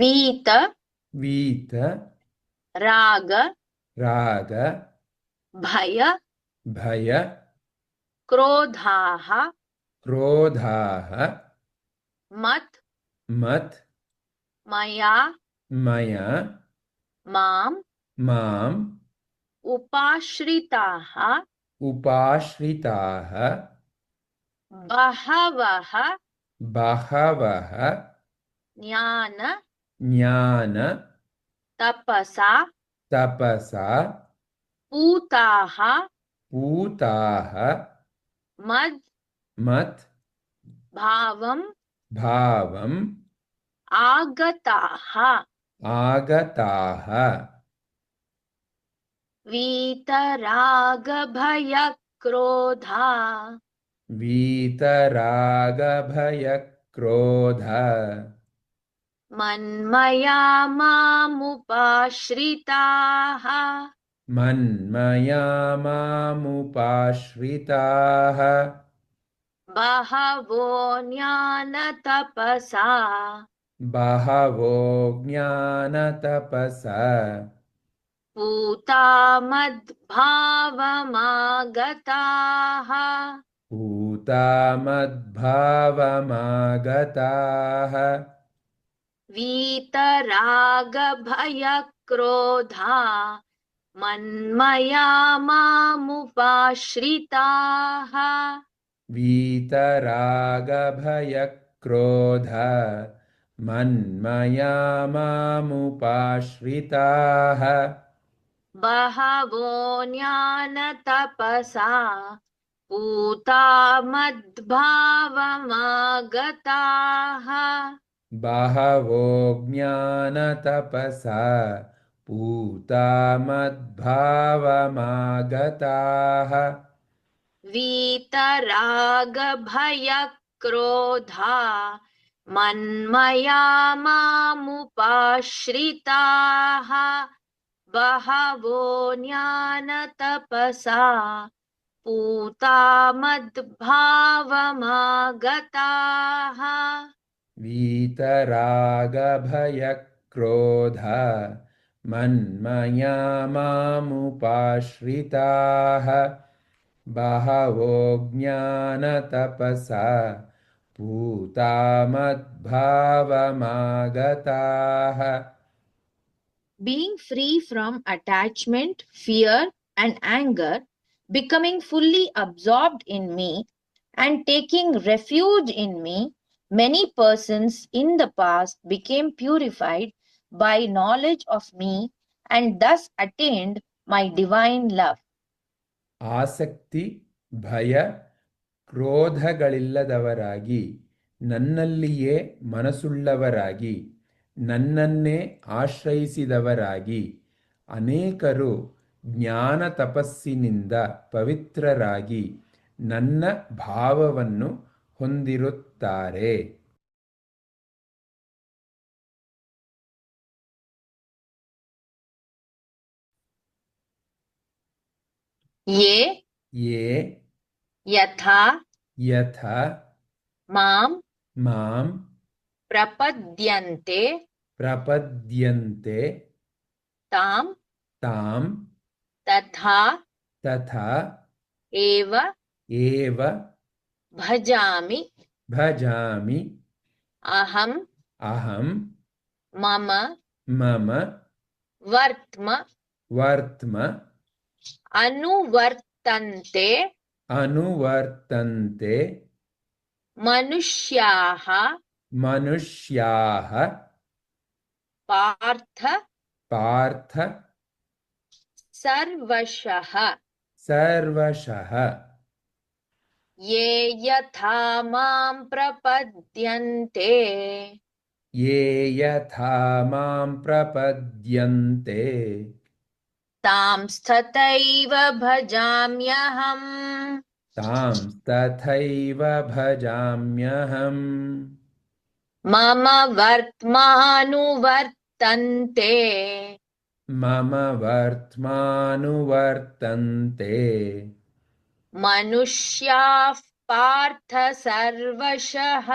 वीत वीत राग राग भय भय क्रोधाः क्रोधाः मत् मत् मया मया माम् माम् उपाश्रिताः उपाश्रिताः बहवः बहवः ज्ञान ज्ञान तपसा तपसा पूताः पूताः मद् मत् भावम् भावम् आगताः आगताः वीतरागभयक्रोधा वीतरागभयक्रोध मन्मया मामुपाश्रिताः मन्मया मामुपाश्रिताः बहवो ज्ञानतपसा। बहवो ज्ञानतपसा। पूता मद्भावमागताः पूता मद्भावमागताः वीतरागभयक्रोधा मन्मया मामुपाश्रिताः। वीतरागभयक्रोध मन्मया मामुपाश्रिताः। बहवो ज्ञानतपसा पूता मद्भावमागताः बहवो ज्ञानतपसा पूता मद्भावमागताः वीतरागभयक्रोधा मन्मया मामुपाश्रिताः। बहवो ज्ञानतपसा पूता मद्भावमागताः वीतरागभयक्रोध मन्मया मामुपाश्रिताः बहवो ज्ञानतपसा पूता being free from attachment, fear, and anger, becoming fully absorbed in me, and taking refuge in me, many persons in the past became purified by knowledge of me and thus attained my divine love. ಆಸಕ್ತಿ, ಭಯ, ಕ್ರೋಧಗಳಿಲ್ಲದವರಾಗಿ, ನನ್ನಲ್ಲಿಯೇ ಮನಸ್ಸುಳ್ಳವರಾಗಿ, ನನ್ನನ್ನೇ ಆಶ್ರಯಿಸಿದವರಾಗಿ, ಅನೇಕರು ಜ್ಞಾನ ತಪಸ್ಸಿನಿಂದ ಪವಿತ್ರರಾಗಿ ನನ್ನ ಭಾವವನ್ನು ಹೊಂದಿರುತ್ತಾರೆ तारे ये ये यथा यथा माम माम प्रपद्यन्ते प्रपद्यन्ते ताम ताम तथा तथा एव एव भजामि। भजामि। अहं अहं मम। मम। वर्त्म। वर्त्म। अनुवर्तन्ते। अनुवर्तन्ते। मनुष्याः। मनुष्याः। पार्थ। पार्थ। सर्वशः। सर्वशः। ये यथा मां प्रपद्यन्ते। ये यथा मां प्रपद्यन्ते। तांस्तथैव भजाम्यहम्। तां तथैव भजाम्यहम्। मम वर्त्मानुवर्तन्ते। मम वर्त्मानुवर्तन्ते मनुष्याः पार्थ सर्वशः।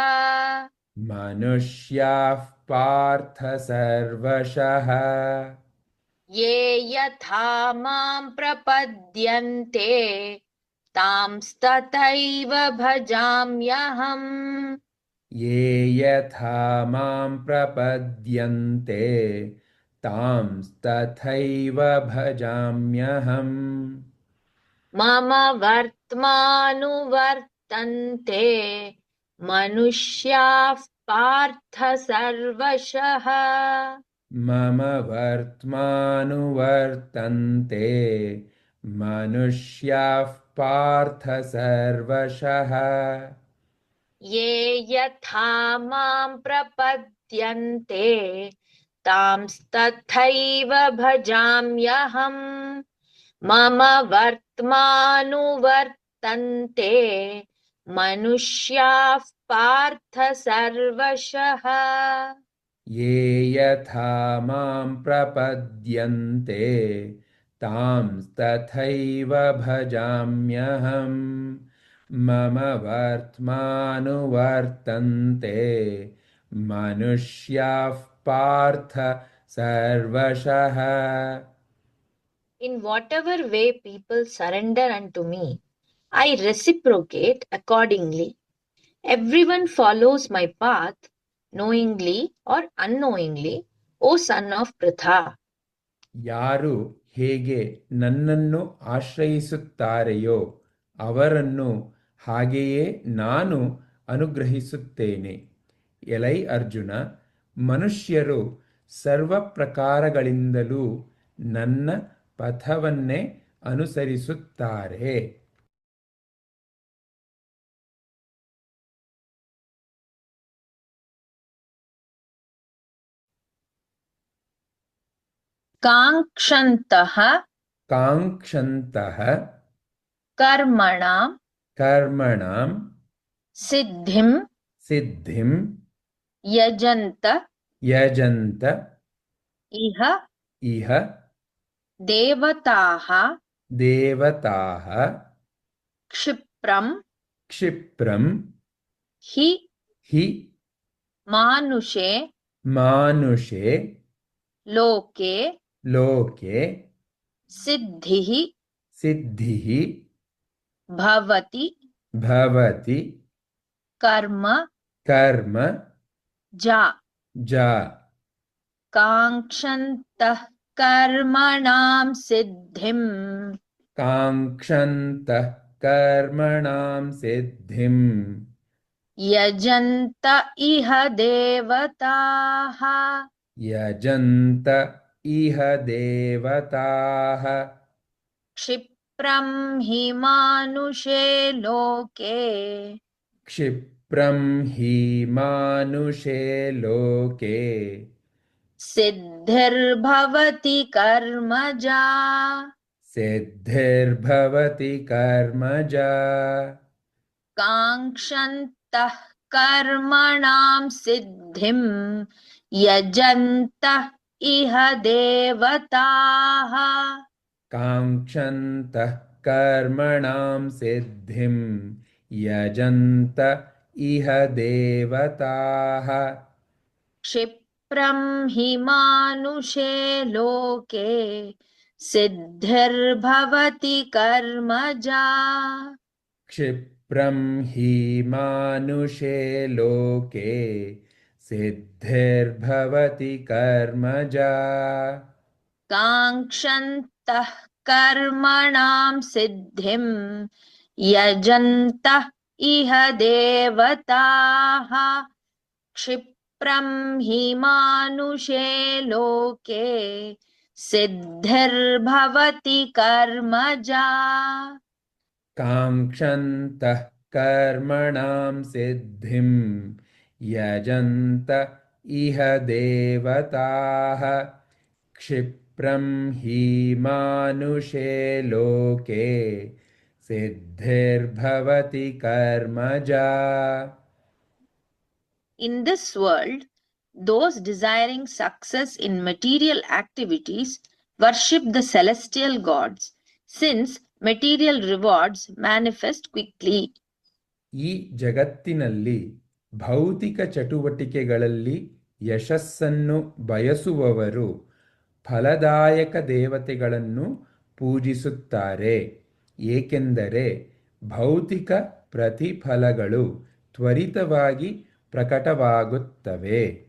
मनुष्याः पार्थ सर्वशः। ये यथा मां प्रपद्यन्ते तांस्तथैव भजाम्यहम्। ये यथा मां प्रपद्यन्ते तांस्तथैव भजाम्यहम् मम वर्त्मानुवर्तन्ते मनुष्याः पार्थ सर्वशः। मम वर्त्मानुवर्तन्ते मनुष्याः पार्थ सर्वशः। ये यथा मां प्रपद्यन्ते तांस्तथैव भजाम्यहम् मम वर्त्मानुवर्तन्ते मनुष्याः पार्थ सर्वशः। ये यथा मां प्रपद्यन्ते तांस्तथैव भजाम्यहम् मम वर्त्मानुवर्तन्ते मनुष्याः पार्थ सर्वशः In whatever way people surrender unto me, I reciprocate accordingly. Everyone follows my path, knowingly or unknowingly, O son of Pritha. ಯಾರು ಹೇಗೆ ನನ್ನನ್ನು ಆಶ್ರಯಿಸುತ್ತಾರೆಯೋ ಅವರನ್ನು ಹಾಗೆಯೇ ನಾನು ಅನುಗ್ರಹಿಸುತ್ತೇನೆ ಎಲೈ ಅರ್ಜುನ ಮನುಷ್ಯರು ಸರ್ವ ಪ್ರಕಾರಗಳಿಂದಲೂ ನನ್ನ ಪಥವನ್ನೇ ಅನುಸರಿಸುತ್ತಾರೆ काङ्क्षन्तः ಕಾಂಕ್ಷಂತಹ कर्मणां ಕರ್ಮಣಾಂ सिद्धिं ಸಿದ್ಧಿಂ यजन्त ಯಜಂತ इह ಇಹ देवताः देवताः क्षिप्रम् क्षिप्रम् हि हि मानुषे मानुषे लोके लोके सिद्धिः सिद्धिः भवति भवति कर्म कर्म जा जा काङ्क्षन्तः कर्मणां सिद्धिम्। काङ्क्षन्तः कर्मणां सिद्धिम्। यजन्त इह देवताः। यजन्त इह देवताः। क्षिप्रं हि मानुषे लोके। क्षिप्रं हि मानुषे लोके। सिद्धिर्भवति कर्मजा। सिद्धिर्भवति कर्मजा। काङ्क्षन्तः कर्मणां सिद्धिं यजन्त इह देवताः। काङ्क्षन्तः कर्मणां सिद्धिं यजन्त इह देवताः। क्षिप्रं हि मानुषे लोके सिद्धिर्भवति कर्मजा। क्षिप्रं हि मानुषे लोके सिद्धिर्भवति कर्मजा। काङ्क्षन्तः कर्मणां सिद्धिं यजन्त इह देवताः। क्षिप्रं हि मानुषे लोके सिद्धिर्भवति कर्मजा। काङ्क्षन्तः कर्मणां सिद्धिं यजन्त इह देवताः। क्षिप्रं हि मानुषे लोके सिद्धिर्भवति कर्मजा In this world, those desiring success in material activities worship the celestial gods, since material rewards manifest quickly. ಈ ಜಗತ್ತಿನಲ್ಲಿ ಭೌತಿಕ ಚಟುವಟಿಕೆಗಳಲ್ಲಿ ಯಶಸ್ಸನ್ನು ಬಯಸುವವರು ಫಲದಾಯಕ ದೇವತೆಗಳನ್ನು ಪೂಜಿಸುತ್ತಾರೆ ಏಕೆಂದರೆ ಭೌತಿಕ ಪ್ರತಿಫಲಗಳು ತ್ವರಿತವಾಗಿ ಪ್ರಕಟವಾಗುತ್ತವೆ.